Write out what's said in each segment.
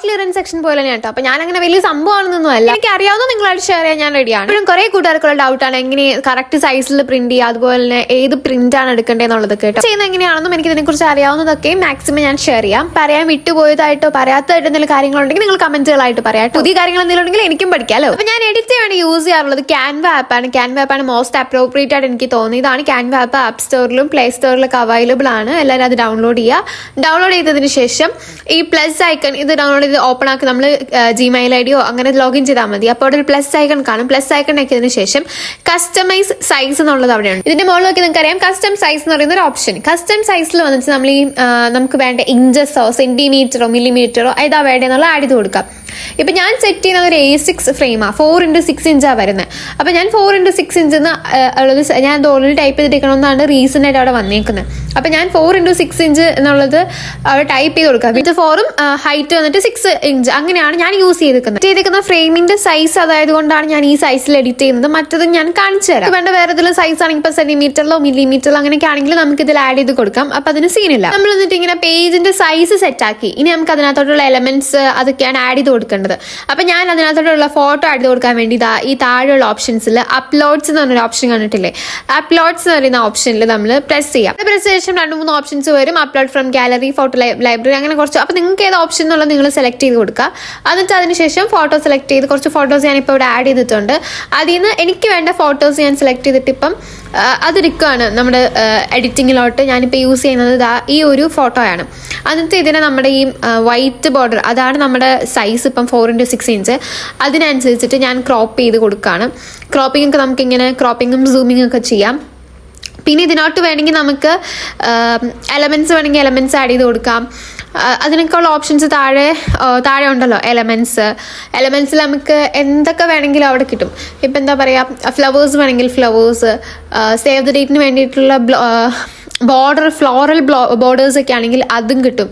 Clearance section പോലെ തന്നെയാണ് കേട്ടോ. അപ്പൊ ഞാൻ അങ്ങനെ വലിയ സംഭവമാണെന്നൊന്നും അല്ല എനിക്ക് അറിയാവുന്ന നിങ്ങളായിട്ട് ഷെയർ ചെയ്യാൻ ഞാൻ റെഡിയാണ് ഇപ്പോഴും കുറെ കൂട്ടുകാർക്കുള്ള ഡൗട്ടാണ് എങ്ങനെ കറക്റ്റ് സൈസിൽ പ്രിന്റ് ചെയ്യുക അതുപോലെ തന്നെ ഏത് പ്രിന്റ് ആണ് എടുക്കേണ്ടതെന്നുള്ളത് കേട്ടോ. ചെയ്യുന്നത് എങ്ങനെയാണെന്നും എനിക്ക് ഇതിനെക്കുറിച്ച് അറിയാവുന്നതൊക്കെ മാക്സിമം ഞാൻ ഷെയർ ചെയ്യാം. പറയാൻ വിട്ടുപോയതായിട്ടോ പറയാത്തതായിട്ട് എന്തെങ്കിലും കാര്യങ്ങളുണ്ടെങ്കിൽ നിങ്ങൾ കമന്റുകളായിട്ട് പറയാം പുതിയ കാര്യങ്ങൾ എന്തെങ്കിലും ഉണ്ടെങ്കിൽ എനിക്കും പഠിക്കാമല്ലോ അപ്പൊ ഞാൻ എഡിറ്റ് ചെയ്യാൻ യൂസ് ചെയ്യാറുള്ളത് ക്യാൻവ ആപ്പാണ് ക്യാൻവ ആപ്പാണ് മോസ്റ്റ് അപ്രോപ്രിയേറ്റ് ആയിട്ട് എനിക്ക് തോന്നിയതാണ് ക്യാൻവ ആപ്പ് ആപ്പ് സ്റ്റോറിലും പ്ലേ സ്റ്റോറിലൊക്കെ അവൈലബിൾ ആണ്. എല്ലാവരും അത് ഡൗൺലോഡ് ചെയ്യുക. ഡൗൺലോഡ് ചെയ്തതിന് ശേഷം ഈ പ്ലസ് ഐക്കൺ ഇത് ഡൗൺലോഡ് ചെയ്ത് ഓപ്പൺ ആക്കി നമ്മൾ ജിമെയിൽ ഐ ഡിയോ അങ്ങനെ ലോഗിൻ ചെയ്താൽ മതി. അപ്പോൾ അവിടെ ഒരു പ്ലസ് ഐക്കൺ കാണും. പ്ലസ് ഐക്കൺ ആക്കിയതിന് ശേഷം കസ്റ്റമൈസ് സൈസ് എന്നുള്ളത് അവിടെയാണ് ഇതിന്റെ മുകളിൽ നോക്കി നിങ്ങൾക്ക് അറിയാം കസ്റ്റം സൈസ് എന്ന് പറയുന്ന ഒരു ഓപ്ഷൻ കസ്റ്റം സൈസിൽ വന്നിട്ട് നമ്മൾ ഈ നമുക്ക് വേണ്ട ഇഞ്ചസോ സെന്റിമീറ്ററോ മില്ലിമീറ്ററോ ഏതാ വേണ്ടതെന്നുള്ള ആഡ് ചെയ്ത് കൊടുക്കാം. ഇപ്പൊ ഞാൻ സെറ്റ് ചെയ്യുന്ന ഒരു എ സിക്സ് ഫ്രെയിമാണ് ഫോർ ഇന്റു സിക്സ് ഇഞ്ചാണ് വരുന്നത് അപ്പോൾ ഞാൻ ഫോർ ഇന്റു സിക്സ് ഇഞ്ച് എന്ന് ഉള്ളത് ഞാൻ അത് ടൈപ്പ് ചെയ്തിരിക്കണമെന്നാണ് റീസൺ ആയിട്ട് അവിടെ വന്നേക്കുന്നത് അപ്പം ഞാൻ ഫോർ ഇന്റു സിക്സ് ഇഞ്ച് എന്നുള്ളത് അവിടെ ടൈപ്പ് ചെയ്ത് കൊടുക്കുക വിത്ത് ഫോറും ഹൈറ്റ് വന്നിട്ട് സിക്സ് ഇഞ്ച് അങ്ങനെയാണ് ഞാൻ യൂസ് ചെയ്തിരിക്കുന്നത്. ചെയ്തിരിക്കുന്ന ഫ്രെയിമിന്റെ സൈസ് അതായത് കൊണ്ടാണ് ഞാൻ ഈ സൈസിൽ എഡിറ്റ് ചെയ്യുന്നത്. മറ്റതും ഞാൻ കാണിച്ചു തരാം. വേണ്ട വേറെ ഏതെങ്കിലും സൈസ് ആണെങ്കിൽ ഇപ്പോൾ സെന്റിമീറ്ററിലോ മില്ലിമീറ്ററിലോ അങ്ങനെയൊക്കെ ആണെങ്കിൽ നമുക്ക് ഇതിൽ ആഡ് ചെയ്ത് കൊടുക്കാം. അപ്പം അതിന് സീനില്ല നമ്മൾ എന്നിട്ട് ഇങ്ങനെ പേജിന്റെ സൈസ് സെറ്റാക്കി ഇനി നമുക്ക് അതിനകത്തോട്ടുള്ള എലമെന്റ്സ് അതൊക്കെയാണ് ആഡ് ചെയ്ത് കൊടുക്കേണ്ടത്. അപ്പം ഞാൻ അതിനകത്തോട്ടുള്ള ഫോട്ടോ ചെയ്ത് കൊടുക്കാൻ വേണ്ടി ഇതാ ഈ താഴെയുള്ള ഓപ്ഷൻസിൽ അപ്ലോഡ്സ് എന്ന് പറഞ്ഞൊരു ഓപ്ഷൻ കണ്ടിട്ടില്ലേ? അപ്ലോഡ്സ് എന്ന് പറയുന്ന ഓപ്ഷനിൽ നമ്മൾ പ്രസ് ചെയ്യാം. പ്രസ് ശേഷം രണ്ട് മൂന്ന് ഓപ്ഷൻസ് വരും. Upload from gallery photo library അങ്ങനെ കുറച്ച്. അപ്പോൾ നിങ്ങൾക്ക് ഏത് ഓപ്ഷൻ എന്നുള്ളത് നിങ്ങൾ സെലക്ട് ചെയ്ത് കൊടുക്കുക. എന്നിട്ട് അതിനുശേഷം ഫോട്ടോ സെലക്ട് ചെയ്ത് കുറച്ച് ഫോട്ടോസ് ഞാൻ ഇപ്പോൾ ഇവിടെ ആഡ് ചെയ്തിട്ടുണ്ട്. അതിൽ നിന്ന് എനിക്ക് വേണ്ട ഫോട്ടോസ് ഞാൻ സെലക്ട് ചെയ്തിട്ട് ഇപ്പം ആ, അതെടുക്കുകയാണ് നമ്മുടെ എഡിറ്റിങ്ങിലോട്ട് ഞാനിപ്പോൾ യൂസ് ചെയ്യുന്നത് ദാ ഈ ഒരു ഫോട്ടോയാണ് അന്നത്തെ ഇതിനെ നമ്മുടെ ഈ വൈറ്റ് ബോർഡർ അതാണ് നമ്മുടെ സൈസ് ഇപ്പം ഫോർ ഇന്റു സിക്സ് ഇഞ്ച് അതിനനുസരിച്ചിട്ട് ഞാൻ ക്രോപ്പ് ചെയ്ത് കൊടുക്കുകയാണ് ഒക്കെ നമുക്കിങ്ങനെ ക്രോപ്പിങ്ങും സൂമിങ്ങും ഒക്കെ ചെയ്യാം. പിന്നെ ഇതിനോട്ട് വേണമെങ്കിൽ നമുക്ക് എലമെന്റ്സ് വേണമെങ്കിൽ എലമെന്റ്സ് ആഡ് ചെയ്ത് കൊടുക്കാം. അതിനൊക്കെയുള്ള ഓപ്ഷൻസ് താഴെ താഴെ ഉണ്ടല്ലോ എലമെന്റ്സ് എലമെന്റ്സിൽ നമുക്ക് എന്തൊക്കെ വേണമെങ്കിലും അവിടെ കിട്ടും. ഇപ്പം എന്താ പറയുക ഫ്ലവേഴ്സ് വേണമെങ്കിൽ ഫ്ലവേഴ്സ് സേവ് ദ ഡേറ്റിന് വേണ്ടിയിട്ടുള്ള ബോർഡർ ഫ്ലോറൽ ബോർഡേഴ്സ് ഒക്കെ ആണെങ്കിൽ അതും കിട്ടും.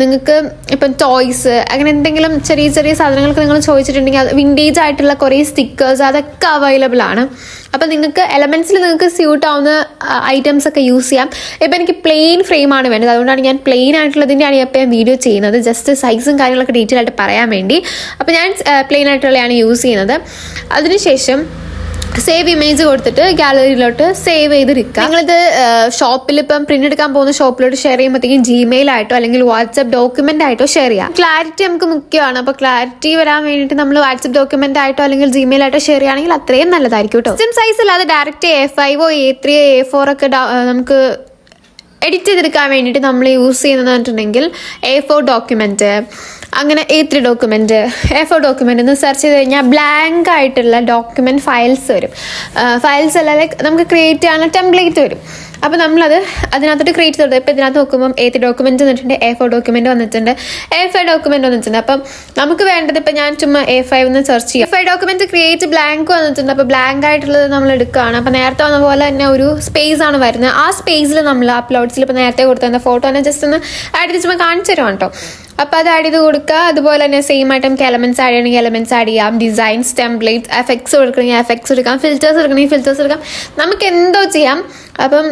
നിങ്ങൾക്ക് ഇപ്പം ടോയ്സ് അങ്ങനെ എന്തെങ്കിലും ചെറിയ ചെറിയ സാധനങ്ങൾക്ക് നിങ്ങൾ ചോദിച്ചിട്ടുണ്ടെങ്കിൽ അത് വിന്റേജ് ആയിട്ടുള്ള കുറേ സ്റ്റിക്കേഴ്സ് അതൊക്കെ അവൈലബിൾ ആണ്. അപ്പം നിങ്ങൾക്ക് എലമെൻസിൽ നിങ്ങൾക്ക് സ്യൂട്ട് ആവുന്ന ഐറ്റംസ് ഒക്കെ യൂസ് ചെയ്യാം. ഇപ്പം എനിക്ക് പ്ലെയിൻ ഫ്രെയിമാണ് വേണ്ടത്. അതുകൊണ്ടാണ് ഞാൻ പ്ലെയിൻ ആയിട്ടുള്ളതിന്റെയാണ് ഇപ്പോൾ ഞാൻ വീഡിയോ ചെയ്യുന്നത്. ജസ്റ്റ് സൈസും കാര്യങ്ങളൊക്കെ ഡീറ്റെയിൽ ആയിട്ട് പറയാൻ വേണ്ടി. അപ്പോൾ ഞാൻ പ്ലെയിൻ ആയിട്ടുള്ളതാണ് യൂസ് ചെയ്യുന്നത്. അതിനുശേഷം സേവ് ഇമേജ് കൊടുത്തിട്ട് ഗാലറിയിലോട്ട് സേവ് ചെയ്തിരിക്കുക നിങ്ങളിത് ഷോപ്പിൽ ഇപ്പം പ്രിന്റ് എടുക്കാൻ പോകുന്ന ഷോപ്പിലോട്ട് ഷെയർ ചെയ്യുമ്പോഴത്തേക്കും ജിമെയിൽ ആയിട്ടോ അല്ലെങ്കിൽ വാട്സ്ആപ്പ് ഡോക്യുമെന്റ് ആയിട്ടോ ഷെയർ ചെയ്യാം. ക്ലാരിറ്റി നമുക്ക് മുഖ്യമാണ്. അപ്പോൾ ക്ലാരിറ്റി വരാൻ വേണ്ടിയിട്ട് നമ്മൾ വാട്സ്ആപ്പ് ഡോക്യുമെന്റ് ആയിട്ടോ അല്ലെങ്കിൽ ജിമെയിൽ ആയിട്ടോ ഷെയർ ചെയ്യുകയാണെങ്കിൽ അത്രയും നല്ലതായിരിക്കും കേട്ടോ. സിം സൈസ് അല്ലാതെ ഡയറക്റ്റ് എ ഫൈവോ എ ത്രീ എ ഫോർ ഒക്കെ നമുക്ക് എഡിറ്റ് ചെയ്തെടുക്കാൻ വേണ്ടിയിട്ട് നമ്മൾ യൂസ് ചെയ്യുന്നതെന്ന് പറഞ്ഞിട്ടുണ്ടെങ്കിൽ എ ഫോർ ഡോക്യുമെന്റ് അങ്ങനെ A three document A four document എന്ന് സെർച്ച് ചെയ്ത് കഴിഞ്ഞാൽ ബ്ലാങ്ക് ആയിട്ടുള്ള ഡോക്യുമെന്റ് ഫയൽസ് വരും. ഫയൽസ് അല്ല ലൈക്ക് നമുക്ക് ക്രിയേറ്റ് ചെയ്യാനുള്ള ടെംപ്ലേറ്റ് വരും. അപ്പോൾ നമ്മളത് അതിനകത്തോട്ട് ക്രിയേറ്റ് ചെയ്തത് ഇപ്പോൾ ഇതിനകത്ത് നോക്കുമ്പം എ ത്രീ ഡോക്യുമെന്റ് വന്നിട്ടുണ്ട്? എ ഫോർ ഡോക്യുമെന്റ് വന്നിട്ടുണ്ട്. എ ഫൈവ് ഡോക്യുമെന്റ് വന്നിട്ടുണ്ട്. അപ്പം നമുക്ക് വേണ്ടത് ഇപ്പോൾ ഞാൻ ചുമ്മാ എ ഫൈവ് എന്ന് സെർച്ച് ചെയ്യാം. ഫൈവ് ഡോക്യുമെന്റ് ക്രിയേറ്റ് ബ്ലാങ്ക് വന്നിട്ടുണ്ട്. അപ്പോൾ ബ്ലാങ്ക് ആയിട്ടുള്ളത് നമ്മൾ എടുക്കുകയാണ്. അപ്പോൾ നേരത്തെ വന്ന പോലെ തന്നെ ഒരു സ്പേസ് ആണ് വരുന്നത്. ആ സ്പേസിൽ നമ്മൾ അപ്ലോഡ്സിൽ ഇപ്പോൾ നേരത്തെ കൊടുത്ത ഫോട്ടോ തന്നെ ജസ്റ്റ് ഒന്ന് ആഡ് ചെയ്ത് ചുമ്മാ കാണിച്ചു തരുവാണ് കേട്ടോ. അപ്പോൾ അത് ആഡ് ചെയ്ത് കൊടുക്കുക. അതുപോലെ തന്നെ സെയിം ആയിട്ട് നമുക്ക് എലമെന്റ്സ് ആഡ് ചെയ്യണമെങ്കിൽ എലമെന്റ്സ് ആഡ് ചെയ്യാം. ഡിസൈൻസ് ടെംപ്ലേറ്റ്സ് എഫക്ട്സ് കൊടുക്കണമെങ്കിൽ എഫക്ട്സ് എടുക്കാം. ഫിൽറ്റേഴ്സ് എടുക്കണമെങ്കിൽ ഫിൽറ്റേഴ്സ് എടുക്കാം. നമുക്ക് എന്തോ ചെയ്യാം? അപ്പം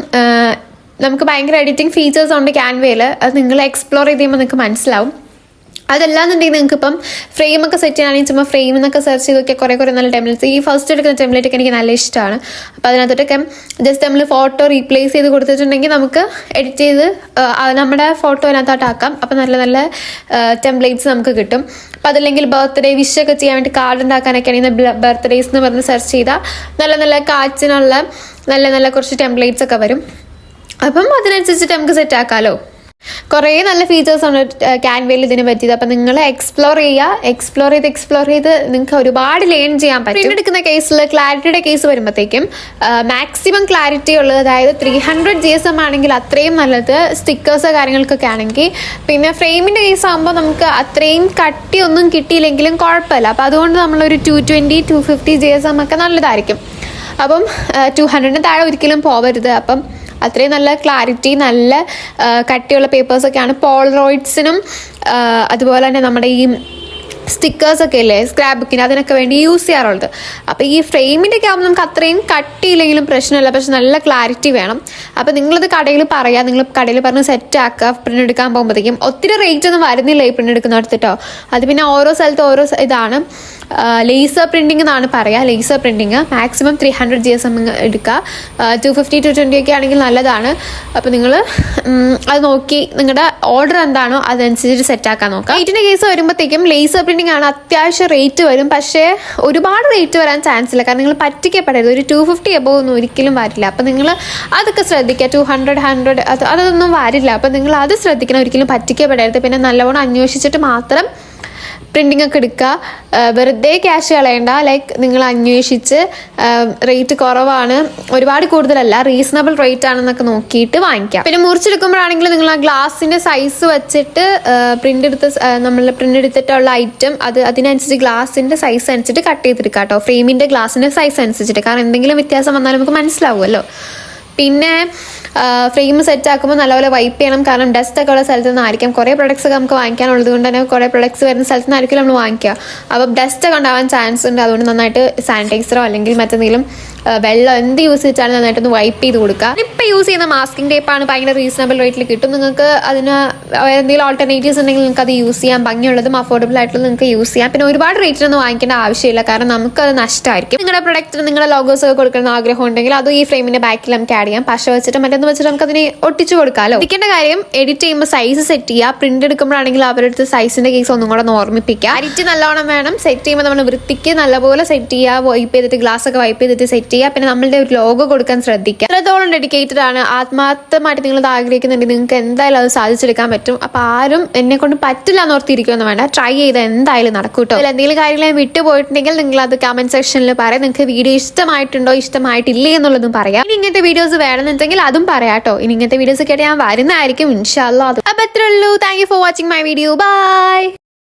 നമുക്ക് ഭയങ്കര എഡിറ്റിംഗ് ഫീച്ചേഴ്സ് ഉണ്ട് ക്യാൻവയിൽ അത് നിങ്ങൾ എക്സ്പ്ലോർ ചെയ്ത് കഴിയുമ്പോൾ നിങ്ങൾക്ക് മനസ്സിലാവും. അതല്ലാന്നുണ്ടെങ്കിൽ നിങ്ങൾക്ക് ഇപ്പം ഫ്രെയിം ഒക്കെ സെറ്റ് ചെയ്യാനാണെങ്കിൽ ചുമ്മാ ഫ്രെയിം എന്നൊക്കെ സെർച്ച് ചെയ്ത് നോക്കിയാൽ കുറേ കുറേ നല്ല ടെംപ്ലേറ്റ്സ് ഈ ഫസ്റ്റ് എടുക്കുന്ന ടെംപ്ലേറ്റ് ഒക്കെ എനിക്ക് നല്ല ഇഷ്ടമാണ്. അപ്പോൾ അതിനകത്തോട്ടൊക്കെ ജസ്റ്റ് നമ്മൾ ഫോട്ടോ റീപ്ലേസ് ചെയ്ത് കൊടുത്തിട്ടുണ്ടെങ്കിൽ നമുക്ക് എഡിറ്റ് ചെയ്ത് നമ്മുടെ ഫോട്ടോ അതിനകത്തോട്ടാക്കാം അപ്പോൾ നല്ല നല്ല ടെംപ്ലേറ്റ്സ് നമുക്ക് കിട്ടും. അപ്പം അതല്ലെങ്കിൽ ബർത്ത്ഡേ വിഷ് ഒക്കെ ചെയ്യാൻ വേണ്ടി കാർഡ് ഉണ്ടാക്കാനൊക്കെ ആണെങ്കിൽ ബർത്ത്ഡേസ് എന്ന് പറഞ്ഞ് സെർച്ച് ചെയ്താൽ നല്ല നല്ല കാർഡ്സിനുള്ള നല്ല നല്ല കുറച്ച് ടെംപ്ലേറ്റ്സ് ഒക്കെ വരും. അപ്പം അതിനനുസരിച്ചിട്ട് നമുക്ക് സെറ്റ് ആക്കാമല്ലോ കുറേ നല്ല ഫീച്ചേഴ്സ് ആണ് ക്യാൻവയിൽ ഇതിന് പറ്റിയത്. അപ്പം നിങ്ങൾ എക്സ്പ്ലോർ ചെയ്യുക എക്സ്പ്ലോർ ചെയ്ത് എക്സ്പ്ലോർ ചെയ്ത് നിങ്ങൾക്ക് ഒരുപാട് ലേൺ ചെയ്യാൻ പറ്റും. എടുക്കുന്ന കേസിൽ ക്ലാരിറ്റിയുടെ കേസ് വരുമ്പോഴത്തേക്കും മാക്സിമം ക്ലാരിറ്റി ഉള്ളത് അതായത് three hundred G S M ആണെങ്കിൽ അത്രയും നല്ലത് സ്റ്റിക്കേഴ്സ് കാര്യങ്ങൾക്കൊക്കെ ആണെങ്കിൽ. പിന്നെ ഫ്രെയിമിന്റെ കേസ് ആകുമ്പോൾ നമുക്ക് അത്രയും കട്ടിയൊന്നും കിട്ടിയില്ലെങ്കിലും കുഴപ്പമില്ല. അപ്പോൾ അതുകൊണ്ട് നമ്മളൊരു two twenty two fifty G S M ഒക്കെ നല്ലതായിരിക്കും. അപ്പം ടു ഹൺഡ്രഡിന് താഴെ ഒരിക്കലും പോവരുത്. അപ്പം അത്രയും നല്ല ക്ലാരിറ്റി നല്ല കട്ടിയുള്ള പേപ്പേഴ്സൊക്കെയാണ് പോളറോയിഡ്സിനും അതുപോലെ തന്നെ നമ്മുടെ ഈ സ്റ്റിക്കേഴ്സൊക്കെ ഇല്ലേ സ്ക്രാപ്പ് ബുക്കിന് അതിനൊക്കെ വേണ്ടി യൂസ് ചെയ്യാറുള്ളത്. അപ്പോൾ ഈ ഫ്രെയിമിന്റെ ഒക്കെ ആകുമ്പോൾ നമുക്ക് അത്രയും കട്ടിയില്ലെങ്കിലും പ്രശ്നമില്ല. പക്ഷെ നല്ല ക്ലാരിറ്റി വേണം. അപ്പോൾ നിങ്ങളത് കടയിൽ പറയാം. നിങ്ങൾ കടയിൽ പറഞ്ഞ് സെറ്റ് ആക്കുക. പ്രിന്റ് എടുക്കാൻ പോകുമ്പോഴത്തേക്കും ഒത്തിരി റേറ്റ് ഒന്നും വരുന്നില്ല ഈ പ്രിന്റ് എടുക്കുന്നിടത്തിട്ടോ അത് പിന്നെ ഓരോ സ്ഥലത്ത് ഓരോ ഇതാണ്. ലേസർ പ്രിന്റിംഗ് എന്നാണ് പറയുക laser printing maximum three hundred G S M എടുക്കുക ടു ഫിഫ്റ്റി ടു ട്വന്റി ഒക്കെ ആണെങ്കിൽ നല്ലതാണ്. അപ്പോൾ നിങ്ങൾ അത് നോക്കി നിങ്ങളുടെ ഓർഡർ എന്താണോ അതനുസരിച്ച് സെറ്റാക്കാൻ നോക്കുക റേറ്റിന്റെ കേസ് വരുമ്പോഴത്തേക്കും ലേസർ പ്രിന്റിംഗ് ആണ് അത്യാവശ്യം റേറ്റ് വരും. പക്ഷേ ഒരുപാട് റേറ്റ് വരാൻ ചാൻസ് ഇല്ല. കാരണം നിങ്ങൾ പറ്റിക്കപ്പെടരുത്. ഒരു ടു ഫിഫ്റ്റി എബോ ഒന്നും ഒരിക്കലും വരില്ല. അപ്പോൾ നിങ്ങൾ അതൊക്കെ ശ്രദ്ധിക്കുക ടു ഹൺഡ്രഡ് ഹൺഡ്രഡ് അത് അതൊന്നും വരില്ല. അപ്പോൾ നിങ്ങൾ അത് ശ്രദ്ധിക്കണം. ഒരിക്കലും പറ്റിക്കപ്പെടരുത്. പിന്നെ നല്ലവണ്ണം അന്വേഷിച്ചിട്ട് മാത്രം പ്രിന്റിംഗ് ഒക്കെ എടുക്കുക. വെറുതെ ക്യാഷ് കളയണ്ട. ലൈക്ക് നിങ്ങൾ അന്വേഷിച്ച് റേറ്റ് കുറവാണ്. ഒരുപാട് കൂടുതലല്ല റീസണബിൾ റേറ്റ് ആണെന്നൊക്കെ നോക്കിയിട്ട് വാങ്ങിക്കാം. പിന്നെ മുറിച്ചെടുക്കുമ്പോഴാണെങ്കിൽ നിങ്ങൾ ആ ഗ്ലാസിന്റെ സൈസ് വെച്ചിട്ട് പ്രിന്റ് എടുത്ത് നമ്മൾ പ്രിന്റ് എടുത്തിട്ടുള്ള ഐറ്റം അത് അതിനനുസരിച്ച് ഗ്ലാസിന്റെ സൈസ് അനുസരിച്ച് കട്ട് ചെയ്തെടുക്കാം കേട്ടോ. ഫ്രെയിമിന്റെ ഗ്ലാസിന്റെ സൈസ് അനുസരിച്ചിട്ട്. കാരണം എന്തെങ്കിലും വ്യത്യാസം വന്നാൽ നമുക്ക് മനസ്സിലാവുമല്ലോ. പിന്നെ ഫ്രെയിം സെറ്റ് ആക്കുമ്പോൾ നല്ലപോലെ വൈപ്പ് ചെയ്യണം. കാരണം ഡസ്റ്റ് ഒക്കെ ഉള്ള സ്ഥലത്ത് നിന്നായിരിക്കും. കുറേ പ്രൊഡക്ട്സ് ഒക്കെ നമുക്ക് വാങ്ങിക്കാനുള്ളത് കൊണ്ട് തന്നെ കുറേ പ്രൊഡക്ട്സ് വരുന്ന സ്ഥലത്ത് നിന്നായിരിക്കും നമ്മൾ വാങ്ങിക്കുക. അപ്പോൾ ഡസ്റ്റ് ഒക്കെ ഉണ്ടാവാൻ ചാൻസ് ഉണ്ട്. അതുകൊണ്ട് നന്നായിട്ട് സാനിറ്റൈസറോ അല്ലെങ്കിൽ മറ്റെന്തെങ്കിലും വെള്ളം എന്ത് യൂസ് ചെയ്താലും നന്നായിട്ടൊന്ന് വൈപ്പ് ചെയ്ത് കൊടുക്കുക. ഇപ്പം യൂസ് ചെയ്യുന്ന മാസ്കിംഗ് ടേപ്പാണ് ഭയങ്കര റീസണബിൾ റേറ്റിൽ കിട്ടും. നിങ്ങൾക്ക് അതിന് എന്തെങ്കിലും ഓൾട്ടർനേറ്റീവ്സ് ഉണ്ടെങ്കിൽ നിങ്ങൾക്ക് അത് യൂസ് ചെയ്യാം. ഭംഗിയുള്ളതും അഫോർഡബിൾ ആയിട്ടുള്ളത് നിങ്ങൾക്ക് യൂസ് ചെയ്യാം. പിന്നെ ഒരുപാട് റേറ്റിനൊന്നും വാങ്ങിക്കേണ്ട ആവശ്യമില്ല. കാരണം നമുക്കത് നഷ്ടമായിരിക്കും നിങ്ങളുടെ പ്രൊഡക്റ്റ് നിങ്ങളുടെ ലോഗോസ് ഒക്കെ കൊടുക്കുന്ന ആഗ്രഹം ഉണ്ടെങ്കിൽ അത് ഈ ഫ്രെയിമിന്റെ ബാക്കിൽ നമുക്ക് ആഡ് ചെയ്യാം. പശ വെച്ചിട്ട് മറ്റൊന്ന് വെച്ചിട്ട് നമുക്ക് അതിനെ ഒട്ടിച്ചു കൊടുക്കാമല്ലോ ഇരിക്കേണ്ട കാര്യം എഡിറ്റ് ചെയ്യുമ്പോൾ സൈസ് സെറ്റ് ചെയ്യുക. പ്രിന്റ് എടുക്കുമ്പോഴാണെങ്കിൽ അവരുടെ സൈസിന്റെ കേസ് ഒന്നും കൂടെ ഒന്ന് ഓർമ്മിപ്പിക്കുക. അരിറ്റ് നല്ലോണം വേണം. സെറ്റ് ചെയ്യുമ്പോൾ നമ്മൾ വൃത്തിക്ക് നല്ലപോലെ സെറ്റ് ചെയ്യുക. വൈപ്പ് ചെയ്തിട്ട് ഗ്ലാസ് ഒക്കെ വൈപ്പ് ചെയ്തിട്ട് സെറ്റ് ചെയ്യുക പിന്നെ നമ്മളുടെ ഒരു ലോഗോ കൊടുക്കാൻ ശ്രദ്ധിക്കുക എത്രത്തോളം ഡെഡിക്കേറ്റഡ് ആണ് ആത്മാർത്ഥമായിട്ട് നിങ്ങൾ ആഗ്രഹിക്കുന്നുണ്ടെങ്കിൽ നിങ്ങൾക്ക് എന്തായാലും അത് സാധിച്ചെടുക്കാൻ പറ്റും. അപ്പൊ ആരും എന്നെ കൊണ്ട് പറ്റില്ല എന്ന് ഓർത്തിരിക്കുമെന്ന് വേണ്ട. ട്രൈ ചെയ്ത് എന്തായാലും നടക്കും കേട്ടോ. അതിൽ എന്തെങ്കിലും കാര്യങ്ങൾ വിട്ടുപോയിട്ടുണ്ടെങ്കിൽ നിങ്ങൾ അത് കമന്റ് സെക്ഷനിൽ പറയാം. നിങ്ങൾക്ക് വീഡിയോ ഇഷ്ടമായിട്ടുണ്ടോ ഇഷ്ടമായിട്ടില്ലേ എന്നുള്ളതും പറയാം. ഇനി ഇങ്ങനത്തെ വീഡിയോസ് വേണമെന്നുണ്ടെങ്കിൽ അതും പറയാട്ടോ ഇനി ഇങ്ങനത്തെ വീഡിയോസ് ഒക്കെ ഞാൻ വരുന്നതായിരിക്കും. ഇൻഷാല്ലോ അപ്പൊ അത്രേ ഉള്ളൂ. Thank you for watching my video bye